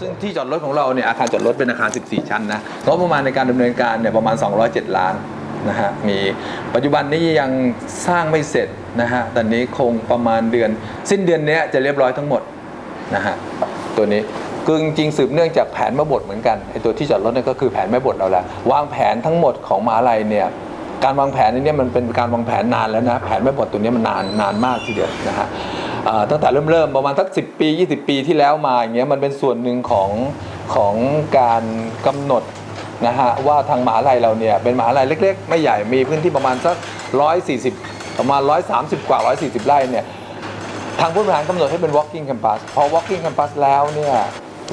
ซึ่งที่จอดรถของเราเนี่ยอาคารจอดรถเป็นอาคาร 14 ชั้นนะงบประมาณในการดำเนินการเนี่ยประมาณ 207 ล้านนะฮะมีปัจจุบันนี้ยังสร้างไม่เสร็จนะฮะตอนนี้คงประมาณเดือน สิ้นเดือนเนี้ยจะเรียบร้อยทั้งหมดนะฮะตัวนี้คือจริงสืบเนื่องจากแผนแม่บทเหมือนกันไอตัวที่จอดรถเนี่ยก็คือแผนแม่บทเราแหละวางแผนทั้งหมดของมหาลัยเนี่ยการวางแผนนี้เนี่ยมันเป็นการวางแผนนานแล้วนะแผนแม่บทตัวนี้มันนานนานมากทีเดียวนะฮะ ตั้งแต่เริ่มเริ่มประมาณสักสิปี 20 ปีที่แล้วมาอย่างเงี้ยมันเป็นส่วนหนึ่งของของการกำหนดนะฮะว่าทางมหาลัยเราเนี่ยเป็นมหาลัยเล็ก ๆ ไม่ใหญ่มีพื้นที่ประมาณสัก 140 ประมาณ 130 กว่า 140 ไร่เนี่ยทางผู้บริหารกำหนดให้เป็น walking campus พอ walking campus แล้วเนี่ย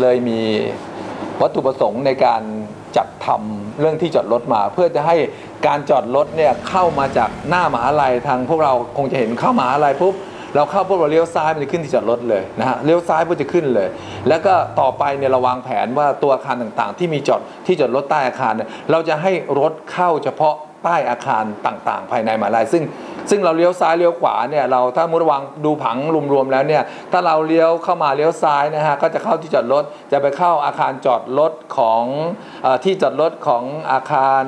เลยมีวัตถุประสงค์ในการจัดทำเรื่องที่จอดรถมา เพื่อจะให้การจอดรถเนี่ยเข้ามาจากหน้ามหาลัยทางพวกเราคงจะเห็นเข้ามหาลัยปุ๊บ เราเข้าปุ๊บเราเลี้ยวซ้ายมันจะขึ้นที่จอดรถเลยนะฮะเลี้ยวซ้ายปุ๊บจะขึ้นเลย แล้วก็ต่อไปเนี่ยเราวางแผนว่าตัวอาคารต่างๆ ที่มีจอดที่จอดรถใต้อาคารเนี่ยเราจะให้รถเข้าเฉพาะใต้อาคารต่างๆ ภายในมหาลัยซึ่ง ซึ่งเราเลี้ยวซ้ายเลี้ยวขวาเนี่ยเราถ้ามุดระวังดูผังรวมๆแล้วเนี่ยถ้าเราเลี้ยวเข้ามาเลี้ยวซ้ายนะฮะก็จะเข้าที่จอดรถจะไปเข้าอาคารจอดรถของอที่จอดรถของอาคาร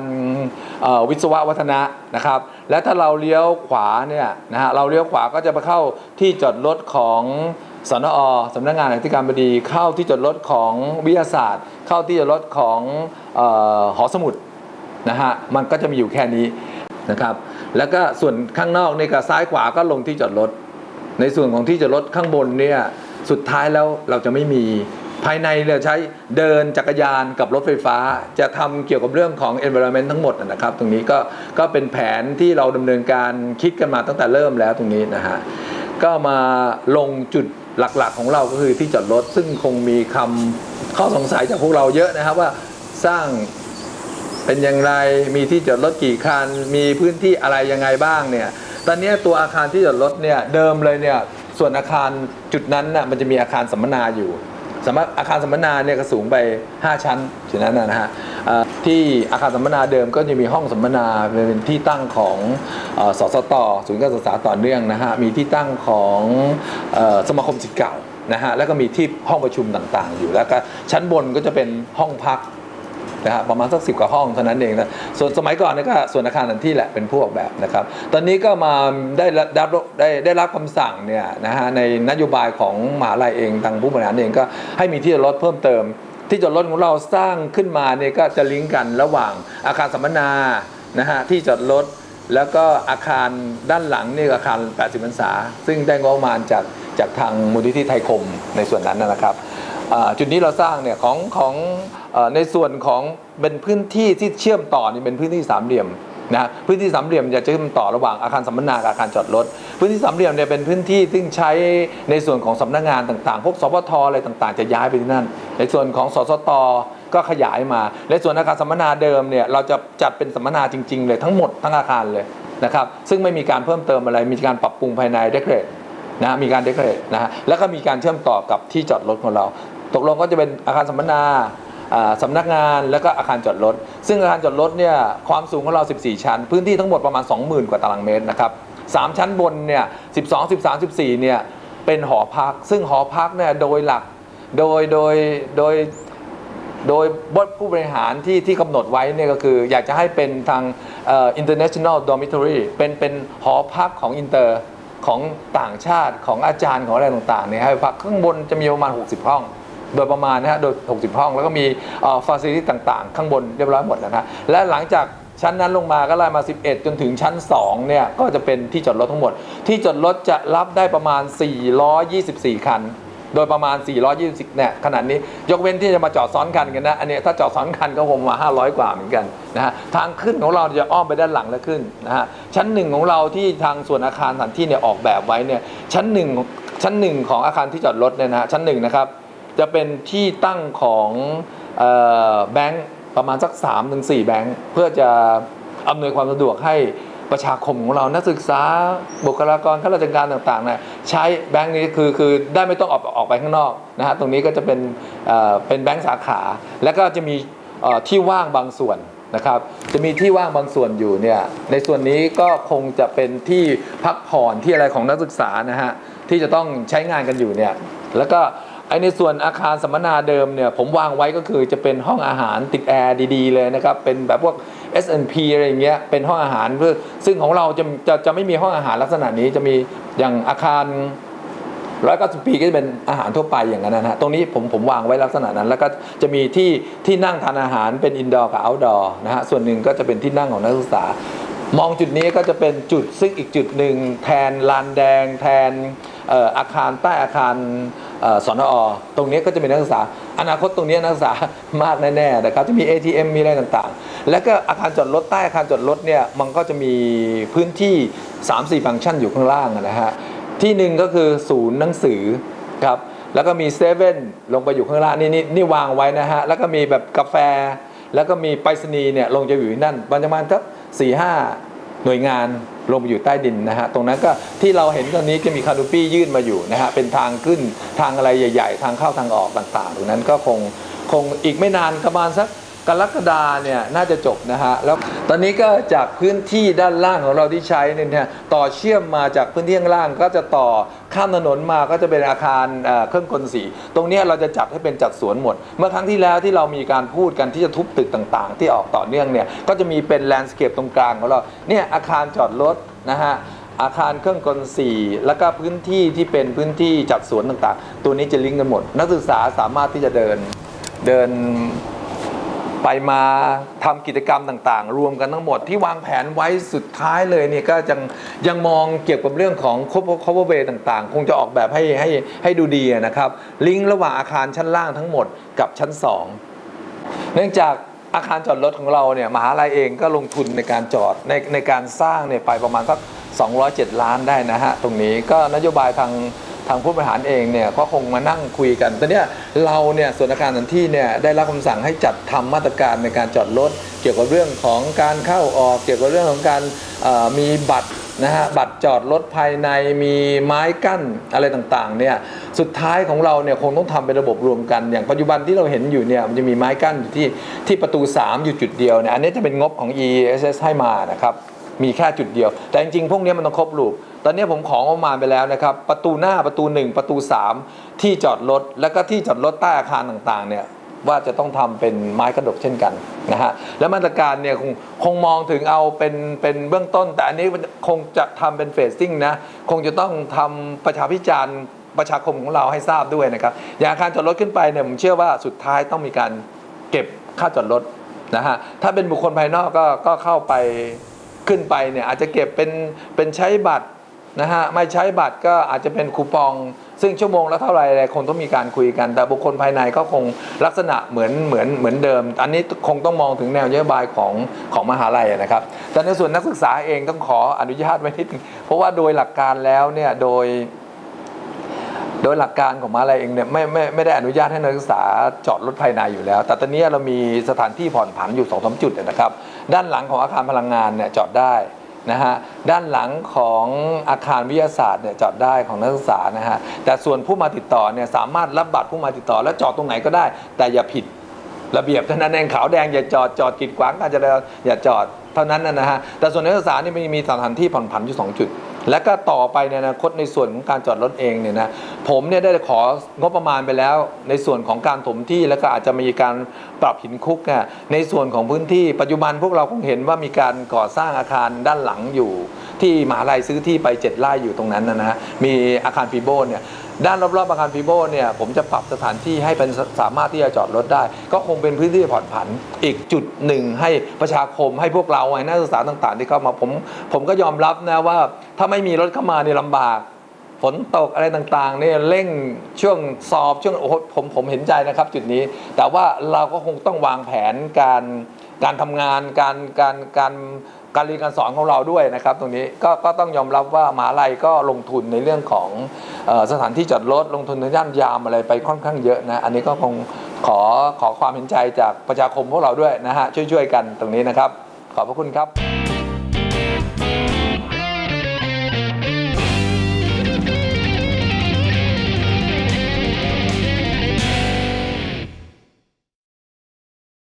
วิศววัฒนะนะครับและถ้าเราเลี้ยวขวาเนี่ยนะฮะเราเลี้ยวขวาก็จะไปเข้าที่จอดรถของสนอสำนักงานอธิการบดีเข้าที่จอดรถของวิทยาศาสตร์ เข้าที่จอดรถของอหอสมุดนะฮะมันก็จะมีอยู่แค่นี้นะครับ แล้วก็ส่วนข้างนอกในกับซ้ายขวาก็ลงที่จอดรถ ในส่วนของที่จอดรถข้างบนเนี่ยสุดท้ายแล้วเราจะไม่มีภายในเราใช้เดินจักรยานกับรถไฟฟ้า จะทำเกี่ยวกับเรื่องของ environment ทั้งหมดนะครับ ตรงนี้ก็ก็เป็นแผนที่เราดำเนินการคิดกันมาตั้งแต่เริ่มแล้วตรงนี้นะฮะก็มาลงจุดหลักๆของเราก็คือที่จอดรถซึ่งคงมีคำข้อสงสัยจากพวกเราเยอะนะครับว่าสร้าง เป็นอย่างไร มีที่จอดรถกี่คัน มีพื้นที่อะไรยังไงบ้างเนี่ย ตอนนี้ตัวอาคารที่จอดรถเนี่ยเดิมเลยเนี่ย ส่วนอาคารจุดนั้นน่ะมันจะมีอาคารสัมมนาอยู่สำหรับอาคารสัมมนาเนี่ยก็สูงไป 5 ชั้นจุดนั้นนะฮะที่อาคารสัมมนาเดิมก็จะมีห้องสัมมนาเป็นที่ตั้งของอ่อสสตศูนย์การศึกษาต่อเนื่องนะฮะมีที่ตั้งของอสมาคมศิษย์เก่านะฮะแล้วก็มีที่ห้องประชุมต่างๆ อยู่แล้วก็ชั้นบนก็จะเป็นห้องพัก นะฮะประมาณสักสิบกว่าห้องเท่านั้นเองนะส่วนสมัยก่อนนี่ก็ส่วนอาคารนันที่แหละเป็นผู้ออกแบบนะครับ ตอนนี้ก็มาได้รับได้ได้รับคำสั่งเนี่ยนะฮะในนโยบายของมหาลัยเองทางผู้บริหารเองก็ให้มีที่จอดรถเพิ่มเติม ที่จอดรถของเราสร้างขึ้นมาเนี่ยก็จะลิงก์กันระหว่างอาคารสัมมนานะฮะที่จอดรถแล้วก็อาคารด้านหลังนี่อาคาร 80พรรษา ซึ่งได้งบประมาณจากจากทางมูลนิธิไทยคมในส่วนนั้นนะครับ จุดนี้เราสร้างเนี่ยของของอในส่วนของเป็นพื้นที่ที่เชื่อมต่อนี่เป็นพื้นที่สามเหลี่ยมนะพื้นที่สามเหลี่ยมจะเชื่อมต่อระหว่างอาคารสัมมนากับอาคารจอดรถพื้นที่สามเหลี่ยมเนี่ยเป็นพื้นที่ซึ่งใช้ในส่วนของสำนักงานต่างๆ พวกสปทอะไรต่างๆ จะย้ายไปที่นั่น ในส่วนของสสตก็ขยายมาในส่วนอาคารสัมมนาเดิมเนี่ยเราจะจัดเป็นสัมมนาจริง ๆ เลยทั้งหมดทั้งอาคารเลยนะครับซึ่งไม่มีการเพิ่มเติมอะไร มีการปรับปรุงภายในเดคเรทนะมีการเดคเรทนะฮะแล้วก็มีการเชื่อมต่อกับที่จอดรถของเรา ตกลงก็จะเป็นอาคารสัมมนาสำนักงานแล้วก็อาคารจอดรถ ซึ่งอาคารจอดรถเนี่ยความสูงของเรา 14 ชั้น พื้นที่ทั้งหมดประมาณ 20,000 กว่าตารางเมตรนะครับสามชั้นบนเนี่ย12 13 14เนี่ยเป็นหอพัก ซึ่งหอพักเนี่ยโดยหลักโดยโดยโดยโดยบทผู้บริหารที่ที่กำหนดไว้เนี่ยก็คืออยากจะให้เป็นทาง international dormitory เป็นเป็นหอพักของอินเตอร์ของต่างชาติของอาจารย์ของอะไรต่างๆเนี่ยให้พักข้างบนจะมีประมาณ 60 ห้อง โดยประมาณนะฮะโดย 60 ห้อง แล้วก็มีฟาซิลิตี้ต่างๆ ข้างบนเรียบร้อยหมดนะครับและหลังจากชั้นนั้นลงมาก็ไล่มา 11 จนถึงชั้น 2 เนี่ย ก็จะเป็นที่จอดรถทั้งหมด ที่จอดรถจะรับได้ประมาณ 424 คัน โดยประมาณ 420 เนี่ย ขนาดนี้ ยกเว้นที่จะมาจอดซ้อนกันกันนะ อันนี้ถ้าจอดซ้อนกันก็คงมา 500 กว่าเหมือนกันนะฮะ ทางขึ้นของเราจะอ้อมไปด้านหลังแล้วขึ้นนะฮะ ชั้นหนึ่งของเราที่ทางส่วนอาคารสถานที่เนี่ยออกแบบไว้เนี่ย ชั้นหนึ่งชั้นหนึ่งของอาคารที่จอดรถเนี่ยนะฮะ ชั้นหนึ่งนะครับ จะเป็นที่ตั้งของออแบงค์ประมาณสัก3-4ถึง4แบงค์เพื่อจะอำนวยความสะดวกให้ประชาคมของเรานักศึกษาบุคลากรข้าราชการต่างๆเนี่ยใช้แบงค์นี้คือคือได้ไม่ต้องออกออกไปข้างนอกนะฮะตรงนี้ก็จะเป็นเเป็นแบงค์สาขา แล้วก็จะมีที่ว่างบางส่วนนะครับ จะมีที่ว่างบางส่วนอยู่เนี่ยในส่วนนี้ก็คงจะเป็นที่พักผ่อนที่อะไรของนักศึกษานะฮะที่จะต้องใช้งานกันอยู่เนี่ยแล้วก็ ไอในส่วนอาคารสัมมนาเดิมเนี่ยผมวางไว้ก็คือจะเป็นห้องอาหารติดแอร์ดีๆเลยนะครับ เป็นแบบพวก S&P อะไรอย่างเงี้ยเป็นห้องอาหารเพื่อซึ่งของเราจะจะจะไม่มีห้องอาหารลักษณะนี้จะมีอย่างอาคารร้อยเก้าสิบปีก็จะเป็นอาหารทั่วไปอย่างนั้นนะฮะตรงนี้ผมผมวางไว้ลักษณะนั้น แล้วก็จะมีที่ที่นั่งทานอาหารเป็นอินดอร์กับเอาท์ดอร์นะฮะส่วนหนึ่งก็จะเป็นที่นั่งของนักศึกษา มองจุดนี้ก็จะเป็นจุดซึ่งอีกจุดหนึ่งแทนลานแดง แทนอาคารใต้อาคาร เอ่อสนอตรงนี้ก็จะเป็นนักศึกษา อนาคตตรงนี้นักศึกษามากแน่ๆนะครับที่มี ATM มีอะไรต่างๆ แล้วก็อาคารจอดรถใต้อาคารจอดรถเนี่ยมันก็จะมีพื้นที่ 3-4 ฟังก์ชันอยู่ข้างล่างนะฮะที่หนึ่งก็คือศูนย์หนังสือครับแล้วก็มีเซเว่นลงไปอยู่ข้างล่างนี่นี่นี่วางไว้นะฮะแล้วก็มีแบบกาแฟ แล้วก็มีไปรษณีย์เนี่ยลงจะอยู่ที่นั่นประมาณสักสี่ห้า หน่วยงานลงไปอยู่ใต้ดินนะฮะตรงนั้นก็ที่เราเห็นตอนนี้จะมีคานูปี้ยื่นมาอยู่นะฮะเป็นทางขึ้นทางอะไรใหญ่ ๆ ทางเข้าทางออกต่างๆตรงนั้นก็คงคงอีกไม่นานประมาณสัก กรกฎาเนี่ยน่าจะจบนะฮะแล้วตอนนี้ก็จากพื้นที่ด้านล่างของเราที่ใช้เนี่ยต่อเชื่อมมาจากพื้นที่ข้างล่างก็จะต่อข้ามถนนมาก็จะเป็นอาคารเครื่องกลสีตรงนี้เราจะจัดให้เป็นจัดสวนหมด เมื่อครั้งที่แล้วที่เรามีการพูดกันที่จะทุบตึกต่างๆ ที่ออกต่อเนื่องเนี่ยก็จะมีเป็นแลนด์สเคปตรงกลางของเราเนี่ยอาคารจอดรถนะฮะอาคารเครื่องกลสี่แล้วก็พื้นที่ที่เป็นพื้นที่จัดสวนต่างๆ ตัวนี้จะลิงก์กันหมด นักศึกษาสามารถที่จะเดินเดิน ไปมาทำกิจกรรมต่างๆ รวมกันทั้งหมดที่วางแผนไว้สุดท้ายเลยเนี่ยก็ยังยังมองเกี่ยวกับเรื่องของ cover way ต่างๆ คงจะออกแบบให้ให้ให้ดูดีนะครับ ลิงก์ระหว่างอาคารชั้นล่างทั้งหมดกับชั้น 2 เนื่องจากอาคารจอดรถของเราเนี่ยมหาลัยเองก็ลงทุนในการจอดในในการสร้างเนี่ยไปประมาณสัก207 ล้านได้นะฮะ ตรงนี้ก็นโยบายทาง ทางผู้บริหารเองเนี่ยก็คงมานั่งคุยกันแต่เนี่ยเราเนี่ยส่วนอาคารสถานที่เนี่ยได้รับคำสั่งให้จัดทำมาตรการในการจอดรถ เกี่ยวกับเรื่องของการเข้าออก เกี่ยวกับเรื่องของการมีบัตรนะฮะบัตรจอดรถภายในมีไม้กั้นอะไรต่างๆเนี่ยสุดท้ายของเราเนี่ยคงต้องทำเป็นระบบรวมกัน อย่างปัจจุบันที่เราเห็นอยู่เนี่ยมันจะมีไม้กั้นอยู่ที่ที่ประตู 3 อยู่จุดเดียวเนี่ยอันนี้จะเป็นงบของ ESS ให้มานะครับ มีแค่จุดเดียว แต่จริงๆพวกนี้มันต้องครบรูปตอนนี้ผมของประมาณไปแล้วนะครับ ประตูหน้าประตู 1 ประตู 3 ที่จอดรถแล้วก็ที่จอดรถใต้อาคารต่างๆเนี่ยว่าจะต้องทำเป็นไม้กระดกเช่นกันนะฮะแล้วมาตรการเนี่ยคงคงมองถึงเอาเป็นเป็นเบื้องต้น แต่อันนี้คงจะทำเป็นเฟสซิ่งนะคงจะต้องทำประชาพิจารณ์ประชาคมของเราให้ทราบด้วยนะครับอย่างอาคารจอดรถขึ้นไปเนี่ยผมเชื่อว่าสุดท้ายต้องมีการเก็บค่าจอดรถนะฮะถ้าเป็นบุคคลภายนอกก็ก็เข้าไป ขึ้นไปเนี่ยอาจจะเก็บเป็นเป็นใช้บัตรนะฮะไม่ใช้บัตรก็อาจจะเป็นคูปอง ซึ่งชั่วโมงละเท่าไหร่อะไรคงต้องมีการคุยกัน แต่บุคคลภายในก็คงลักษณะเหมือนเหมือนเหมือนเดิม อันนี้คงต้องมองถึงแนวนโยบายของของมหาลัยนะครับ แต่ในส่วนนักศึกษาเองต้องขออนุญาตไว้นิดนึงเพราะว่าโดยหลักการแล้วเนี่ยโดย โดยหลักการของมหาลัยเองเนี่ยไม่ไม่ไม่ได้อนุญาตให้นักศึกษาจอดรถภายในอยู่แล้ว แต่ตอนนี้เรามีสถานที่ผ่อนผันอยู่สองสามจุดนะครับ ด้านหลังของอาคารพลังงานเนี่ยจอดได้นะฮะด้านหลังของอาคารวิทยาศาสตร์เนี่ยจอดได้ของนักศึกษานะฮะแต่ส่วนผู้มาติดต่อเนี่ยสามารถรับบัตรผู้มาติดต่อ และจอดตรงไหนก็ได้ แต่อย่าผิดระเบียบเท่านั้นเองขาวแดงอย่าจอดจอดกีดขวางการจราจรอย่าจอดเท่านั้นนะฮะแต่ส่วนนักศึกษานี่มีมีสถานที่ผ่อนผันอยู่สองจุด และก็ต่อไปในอนาคตในส่วนของการจอดรถเองเนี่ยนะผมเนี่ยได้ของบประมาณไปแล้ว ในส่วนของการถมที่แล้วก็อาจจะมีการปรับหินคุกอะในส่วนของพื้นที่ปัจจุบันพวกเราคงเห็นว่ามีการก่อสร้างอาคารด้านหลังอยู่ ที่มหาลัยซื้อที่ไปเจ็ดไร่อยู่ตรงนั้นนะฮะมีอาคารปีโบเนี่ยด้านรอบๆอาคารฟีโบเนี่ยผมจะปรับสถานที่ให้เป็นสามารถที่จะจอดรถได้ ก็คงเป็นพื้นที่ผ่อนผันอีกจุดหนึ่งให้ประชาคมให้พวกเราให้นักศึกษาต่าง ๆ ที่เข้ามาผมผมก็ยอมรับนะว่าถ้าไม่มีรถเข้ามาเนี่ยลำบากฝนตกอะไรต่างๆเนี่ยเร่งช่วงสอบช่วงโอ้โหผมผมเห็นใจนะครับ จุดนี้ แต่ว่าเราก็คงต้องวางแผนการการทำงานการการการ การเรียนการสอนของเราด้วยนะครับ ตรงนี้ก็ก็ต้องยอมรับว่ามหาลัยก็ลงทุนในเรื่องของอสถานที่จอดรถลงทุนในย่านยามอะไรไปค่อนข้างเยอะนะอันนี้ก็คงขอขอความเห็นใจจากประชาคมพวกเราด้วยนะฮะช่วยๆกันตรงนี้นะครับ ขอบพระคุณครับ